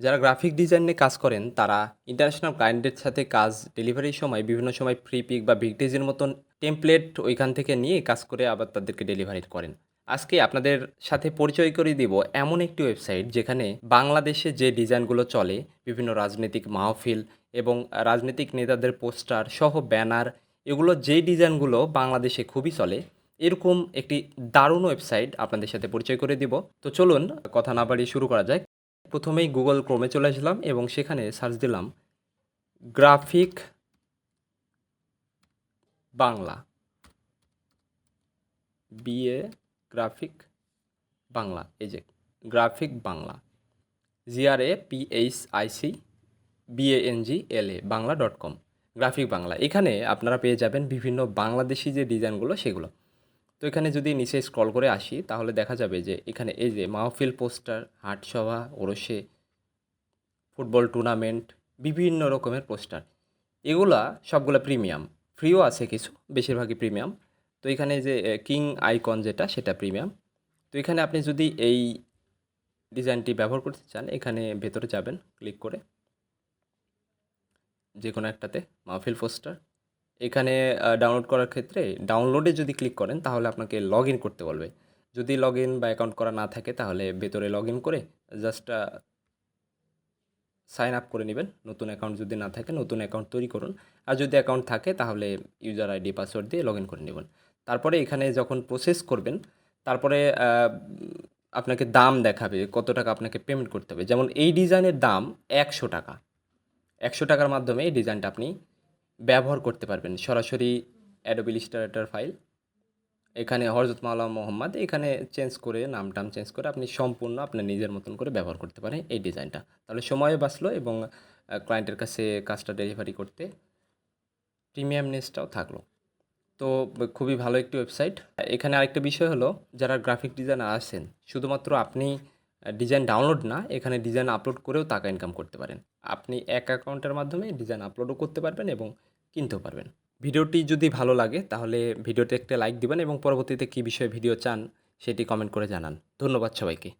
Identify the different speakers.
Speaker 1: যারা graphic design নিয়ে কাজ করেন, তারা ইন্টারন্যাশনাল ক্লায়েন্টের সাথে কাজ ডেলিভারির সময়, বিভিন্ন সময় ফ্রি পিক বা ভিকটেজের মতন টেমপ্লেট ওইখান থেকে নিয়ে কাজ করে আবার তাদেরকে ডেলিভারি করেন। আজকে আপনাদের সাথে পরিচয় করে দিব এমন একটি ওয়েবসাইট যেখানে বাংলাদেশে যে ডিজাইনগুলো চলে, বিভিন্ন রাজনৈতিক মাহফিল এবং রাজনৈতিক নেতাদের পোস্টার সহ ব্যানার, এগুলো যেই ডিজাইনগুলো বাংলাদেশে খুবই চলে, এরকম একটি দারুণ ওয়েবসাইট আপনাদের সাথে পরিচয় করে দিব। তো চলুন, কথা না বাড়িয়ে শুরু করা যায় প্রথমেই গুগল ক্রোমে চলে আসলাম এবং সেখানে সার্চ দিলাম graphic Bangla. BA graphic Bangla, এই যে graphic Bangla. GRA PH IC BANG L A Bangla dot com graphic Bangla. এখানে আপনারা পেয়ে যাবেন বিভিন্ন বাংলাদেশি যে ডিজাইনগুলো সেগুলো। তো এখানে যদি নিচে স্ক্রল করে আসি, তাহলে দেখা যাবে যে এখানে এই যে মাহফিল পোস্টার, হাটসভা, ওরসে, ফুটবল টুর্নামেন্ট বিভিন্ন রকমের পোস্টার। এগুলা সবগুলো প্রিমিয়াম ফ্রিও আছে কিছু, বেশিরভাগই প্রিমিয়াম তো এখানে যে কিং আইকন যেটা, সেটা প্রিমিয়াম তো এখানে আপনি যদি এই ডিজাইনটি ব্যবহার করতে চান, এখানে ভেতরে যাবেন ক্লিক করে। যে কোনো একটাতে, মাহফিল পোস্টার। এখানে ডাউনলোড করার ক্ষেত্রে ডাউনলোডে যদি ক্লিক করেন, তাহলে আপনাকে লগ ইন করতে বলবে। যদি লগ ইন বা অ্যাকাউন্ট করা না থাকে, তাহলে ভেতরে লগ ইন করে জাস্ট সাইন আপ করে নেবেন। নতুন অ্যাকাউন্ট যদি না থাকে, নতুন অ্যাকাউন্ট তৈরি করুন। আর যদি অ্যাকাউন্ট থাকে, তাহলে ইউজার আইডি পাসওয়ার্ড দিয়ে লগ ইন করে নেবেন। তারপরে এখানে যখন প্রসেস করবেন, তারপরে আপনাকে দাম দেখাবে, কত টাকা আপনাকে পেমেন্ট করতে হবে। যেমন এই ডিজাইনের দাম একশো টাকা। একশো টাকার মাধ্যমে এই ডিজাইনটা আপনি ব্যবহার করতে পারবেন। সরাসরি অ্যাডোবিল ইলিস্ট্রেটর ফাইল এখানে হরজত মাওলা মোহাম্মদ, এখানে চেঞ্জ করে, নাম টাম চেঞ্জ করে আপনি সম্পূর্ণ আপনার নিজের মতন করে ব্যবহার করতে পারেন এই ডিজাইনটা তাহলে সময়ও বাঁচলো এবং ক্লায়েন্টের কাছে কাজটা ডেলিভারি করতে প্রিমিয়ামনেসটাও থাকল। তো খুবই ভালো একটি ওয়েবসাইট এখানে আরেকটা বিষয় হলো, যারা গ্রাফিক ডিজাইনার আছেন, শুধুমাত্র আপনি ডিজাইন ডাউনলোড না, এখানে ডিজাইন আপলোড করেও টাকা ইনকাম করতে পারেন। আপনি এক অ্যাকাউন্টের মাধ্যমে ডিজাইন আপলোডও করতে পারবেন এবং কিনতেও পারবেন। ভিডিওটি যদি ভালো লাগে, তাহলে ভিডিওতে একটা লাইক দিবেন এবং পরবর্তীতে কী বিষয়ে ভিডিও চান, সেটি কমেন্ট করে জানান। ধন্যবাদ সবাইকে।